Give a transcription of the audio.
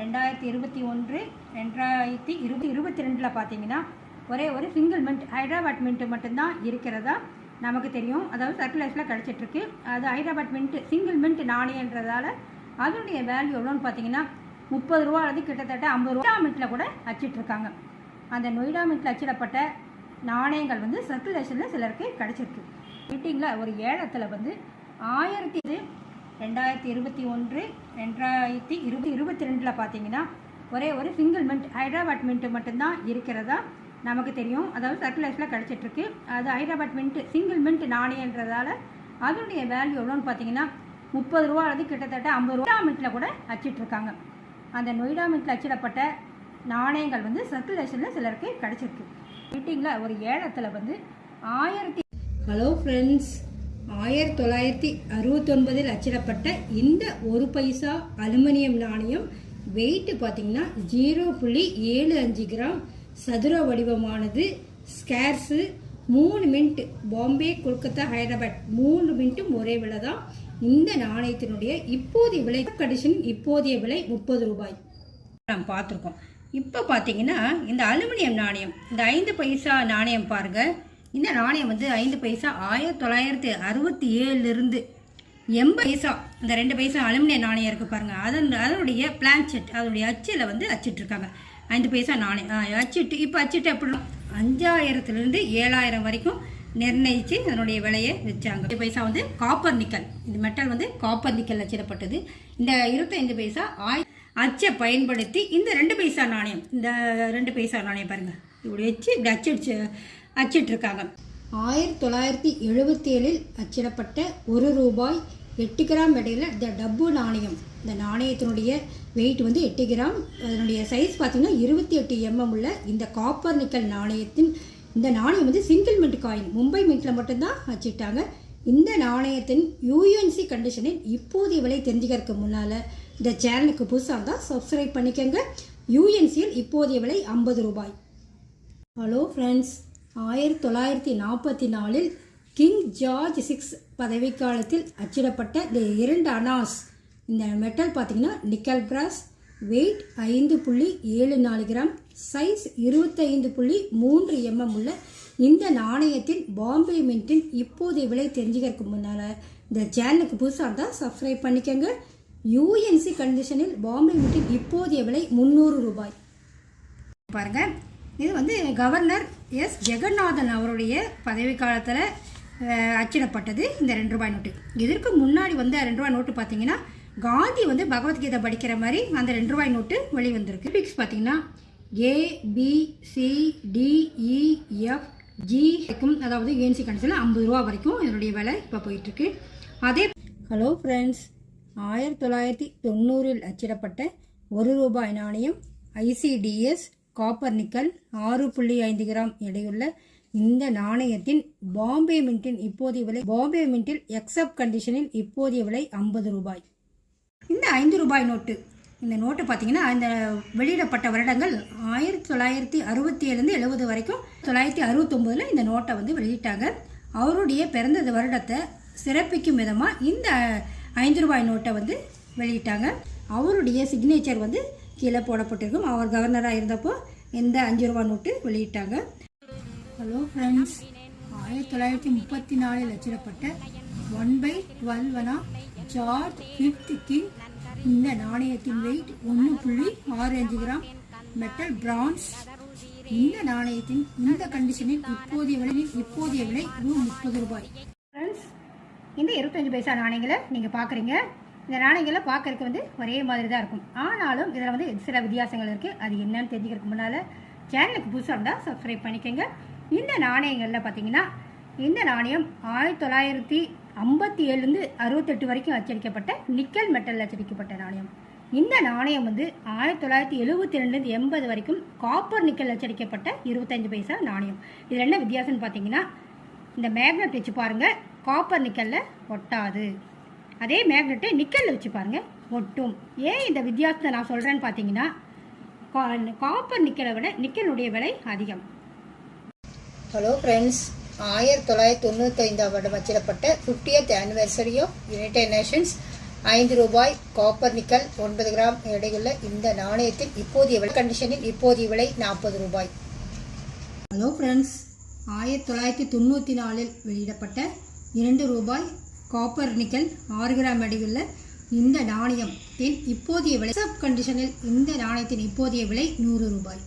ரெண்டாயிரத்தி இருபத்தி ஒன்று ரெண்டாயிரத்தி இருபது இருபத்தி ரெண்டில் பார்த்தீங்கன்னா ஒரே ஒரு சிங்கிள் மின்ட் ஹைதராபாத் மின்ட்டு மட்டும்தான் இருக்கிறதா நமக்கு தெரியும். அதாவது சர்க்குலேஷனில் கிடச்சிட்ருக்கு. அது ஹைதராபாத் மின்ட்டு சிங்கிள் மின்ட் நாணயன்றதால அதனுடைய வேல்யூ எவ்வளோன்னு பார்த்தீங்கன்னா முப்பது ரூபா அல்லது கிட்டத்தட்ட ஐம்பது ரூபா. மின்ட்டில் கூட அச்சிட்ருக்காங்க. அந்த நொய்டா மின்ட்டில் அச்சிடப்பட்ட நாணயங்கள் வந்து சர்க்குலேஷனில் சிலருக்கு கிடச்சிருக்கு. மீட்டிங்கில் ஒரு ஏலத்தில் வந்து ஆயிரத்தி இது ரெண்டாயிரத்தி இருபத்தி ஒன்று ரெண்டாயிரத்தி இருபத்தி இருபத்தி ரெண்டில் பார்த்தீங்கன்னா ஒரே ஒரு சிங்கிள் மின்ட் ஹைதராபாத் மின்ட்டு மட்டும்தான் இருக்கிறதா நமக்கு தெரியும். அதாவது சர்க்குலேஷனில் கிடச்சிட்ருக்கு. அது ஹைதராபாத் மின்ட்டு சிங்கிள் மின்ட் நாணயன்றதால அதனுடைய வேல்யூ எவ்வளோன்னு பார்த்தீங்கன்னா முப்பது ரூபா அல்லது கிட்டத்தட்ட ஐம்பது ரூபா. மின்ட்டில் கூட அச்சிட்ருக்காங்க. அந்த நொய்டா மின்ட்டில் அச்சிடப்பட்ட நாணயங்கள் வந்து சர்க்குலேஷனில் சிலருக்கு கிடச்சிருக்கு. மீட்டிங்கில் ஒரு ஏலத்தில் வந்து ஆயிரத்தி ஹலோ ஃப்ரெண்ட்ஸ் ஆயிரத்தி தொள்ளாயிரத்தி அறுபத்தொன்பதில் அச்சிடப்பட்ட இந்த ஒரு பைசா அலுமினியம் நாணயம் வெயிட்டு பார்த்தீங்கன்னா ஜீரோ புள்ளி ஏழு அஞ்சு கிராம் சதுர வடிவமானது ஸ்கேர்ஸு மூணு மின்ட் பாம்பே கொல்கத்தா ஹைதராபாத் மூணு மின்ட்டும் ஒரே விலை தான். இந்த நாணயத்தினுடைய இப்போதைய விலை கண்டிஷன் இப்போதைய விலை முப்பது ரூபாய். நாம் பார்த்துருக்கோம். இப்போ பார்த்தீங்கன்னா இந்த அலுமினியம் நாணயம் இந்த ஐந்து பைசா நாணயம் பாருங்கள் இந்த நாணயம் வந்து ஐந்து பைசா ஆயிரத்தி தொள்ளாயிரத்தி அறுபத்தி ஏழுலேருந்து எண்பது பைசா. இந்த ரெண்டு பைசா அலுமினிய நாணயம் இருக்குது பாருங்கள் அதன் அதனுடைய பிளான்செட் அதனுடைய அச்சில் வந்து அச்சிட்ருக்காங்க. ஐந்து பைசா நாணயம் ஆ, அச்சிட்டு இப்போ அச்சிட்டு எப்படி அஞ்சாயிரத்துலேருந்து ஏழாயிரம் வரைக்கும் நிர்ணயித்து அதனுடைய விலையை வச்சாங்க இந்த பைசா வந்து காப்பர் நிக்கல். இந்த மெட்டல் வந்து காப்பர் நிக்கல் அச்சிடப்பட்டது. இந்த இருபத்தைந்து பைசா ஆய் அச்சை பயன்படுத்தி இந்த ரெண்டு பைசா நாணயம் இந்த ரெண்டு பைசா நாணயம் பாருங்க. இப்படி வச்சு இப்படி அச்சிடிச்சு அச்சிட்ருக்காங்க ஆயிரத்தி தொள்ளாயிரத்தி எழுபத்தி ஏழில் அச்சிடப்பட்ட ஒரு ரூபாய் எட்டு கிராம் எடையில் இந்த டப்பு நாணயம். இந்த நாணயத்தினுடைய வெயிட் வந்து எட்டு கிராம். அதனுடைய சைஸ் பார்த்தீங்கன்னா இருபத்தி எட்டு எம்எம் உள்ள இந்த காப்பர் நிக்கல் நாணயத்தின் இந்த நாணயம் வந்து சிங்கிள் மின்ட் காயின் மும்பை மின்ட்டில் மட்டும்தான் அச்சிட்டாங்க. இந்த நாணயத்தின் யூஎன்சி கண்டிஷனில் இப்போதைய விலை தெரிஞ்சுக்கிறதுக்கு முன்னால் இந்த சேனலுக்கு புதுசாக இருந்தால் சப்ஸ்கிரைப் பண்ணிக்கோங்க. யூஎன்சியில் இப்போதைய விலை ஐம்பது ரூபாய். ஹலோ ஃப்ரெண்ட்ஸ் ஆயிரத்தி தொள்ளாயிரத்தி நாற்பத்தி நாலில் கிங் ஜார்ஜ் சிக்ஸ் பதவிக்காலத்தில் அச்சிடப்பட்ட இந்த இரண்டு அனாஸ். இந்த மெட்டல் பார்த்தீங்கன்னா நிக்கல் பிராஸ் வெயிட் ஐந்து புள்ளி ஏழு நாலு கிராம் சைஸ் இருபத்தைந்து புள்ளி மூன்று எம்எம் உள்ள இந்த நாணயத்தின் பாம்பே மின்ட்டின் இப்போதைய விலை தெரிஞ்சுக்கிறதுக்கு முன்னால் இந்த சேனலுக்கு புதுசாக இருந்தால் சப்ஸ்கிரைப் பண்ணிக்கோங்க. யூஎன்சி கண்டிஷனில் பாம்பே மின்ட்டின் இப்போதைய விலை முந்நூறு ரூபாய். பாருங்கள் இது வந்து கவர்னர் எஸ். ஜெகநாதன் அவருடைய பதவி காலத்தில் அச்சிடப்பட்டது இந்த ரெண்டு ரூபாய் நோட்டு. இதற்கு முன்னாடி வந்து ரெண்டு ரூபாய் நோட்டு பார்த்தீங்கன்னா காந்தி வந்து பகவத்கீதை படிக்கிற மாதிரி அந்த ரெண்டு ரூபாய் நோட்டு வெளிவந்திருக்கு. பிக்ஸ் பார்த்தீங்கன்னா A B C D E e, F G அதாவது ஏன்சி கண்டிஷனில் ஐம்பது ரூபா வரைக்கும் இதனுடைய விலை இப்போ போயிட்டுருக்கு. அதே ஹலோ ஃப்ரெண்ட்ஸ் ஆயிரத்தி தொள்ளாயிரத்தி தொண்ணூறில் அச்சிடப்பட்ட ஒரு ரூபாய் நாணயம் ஐசிடிஎஸ் காப்பர் நிக்கல் ஆறு புள்ளி ஐந்து கிராம் எடையுள்ள இந்த நாணயத்தின் பாம்பே மின்ட்டின் இப்போதைய விலை பாம்பே மின்ட்டில் எக்ஸப்ட் கண்டிஷனில் இப்போதைய விலை ஐம்பது ரூபாய். இந்த ஐந்து ரூபாய் நோட்டு இந்த நோட்டு பார்த்தீங்கன்னா இந்த வெளியிடப்பட்ட வருடங்கள் ஆயிரத்தி தொள்ளாயிரத்தி அறுபத்தி ஏழுலேருந்து எழுபது வரைக்கும் தொள்ளாயிரத்தி அறுபத்தொம்போதில் இந்த நோட்டை வந்து வெளியிட்டாங்க. அவருடைய பிறந்த வருடத்தை சிறப்பிக்கும் விதமாக இந்த ஐந்து ரூபாய் நோட்டை வந்து வெளியிட்டாங்க. அவருடைய சிக்னேச்சர் வந்து கீழே போடப்பட்டிருக்கும். அவர் கவர்னராக இருந்தப்போ இந்த அஞ்சு ரூபாய் நோட்டு வெளியிட்டாங்க. ஹலோ ஃப்ரெண்ட்ஸ் ஆயிரத்தி தொள்ளாயிரத்தி முப்பத்தி நாலில் அச்சிடப்பட்ட ஒன் பை டுவெல்வனா ஜார்ஜ் ஃபிஃப்த் கிங் இந்த நாணயத்தின் வெயிட் ஒன்று புள்ளி ஆறு அஞ்சு கிராம். மெட்டல் பிரான்ஸ் இந்த நாணயத்தின் இந்த கண்டிஷனில் இப்போதைய விலையில் இப்போதைய விலை ரூ முப்பது ரூபாய். ஃப்ரெண்ட்ஸ் இந்த இருபத்தஞ்சு பைசா நாணயங்களை நீங்கள் பார்க்குறீங்க இந்த நாணயங்களை பார்க்கறதுக்கு வந்து ஒரே மாதிரி தான் இருக்கும். ஆனாலும் இதில் வந்து சில வித்தியாசங்கள் இருக்குது அது என்னன்னு தெரிஞ்சுக்கிறதுக்கு முன்னால் சேனலுக்கு புதுசாக இருந்தால் சப்ஸ்கிரைப் பண்ணிக்கோங்க. இந்த நாணயங்களில் பார்த்தீங்கன்னா இந்த நாணயம் ஆயிரத்தி தொள்ளாயிரத்தி ஐம்பத்தி ஏழுலேருந்து அறுபத்தெட்டு வரைக்கும் அச்சடிக்கப்பட்ட நிக்கல் மெட்டலில் அச்சடிக்கப்பட்ட நாணயம். இந்த நாணயம் வந்து ஆயிரத்தி தொள்ளாயிரத்தி எழுபத்தி ரெண்டுலேருந்து எண்பது வரைக்கும் காப்பர் நிக்கல் அச்சடிக்கப்பட்ட இருபத்தஞ்சு பைசா நாணயம். இதில் என்ன வித்தியாசம்னு பார்த்தீங்கன்னா இந்த மேக்னெட் வச்சு பாருங்கள் காப்பர் நிக்கலில் ஒட்டாது. அதே மேக்னெட்டை நிக்கலில் வச்சு பாருங்கள் ஒட்டும். ஏன் இந்த வித்தியாசத்தை நான் சொல்கிறேன்னு பார்த்தீங்கன்னா கா- காப்பர் நிக்கலை விட நிக்கலுடைய விலை அதிகம். ஹலோ ஃப்ரெண்ட்ஸ் ஆயிரத்தி தொள்ளாயிரத்தி தொண்ணூத்தைந்தாம் வருடம் அச்சிடப்பட்ட fiftieth anniversary of United Nations ஐந்து ரூபாய் காப்பர் நிக்கல் ஒன்பது கிராம் எடையுள்ள இந்த நாணயத்தில் இப்போதைய விலை கண்டிஷனில் இப்போதைய விலை நாற்பது ரூபாய். ஹலோ ஃப்ரெண்ட்ஸ் ஆயிரத்தி தொள்ளாயிரத்தி தொண்ணூற்றி நாலில் வெளியிடப்பட்ட இரண்டு ரூபாய் காப்பர் நிக்கல் ஆறு கிராம் எடையுள்ள இந்த நாணயத்தின் இப்போதைய விலை. சப் கண்டிஷனில் இந்த நாணயத்தின் இப்போதைய விலை நூறு ரூபாய்.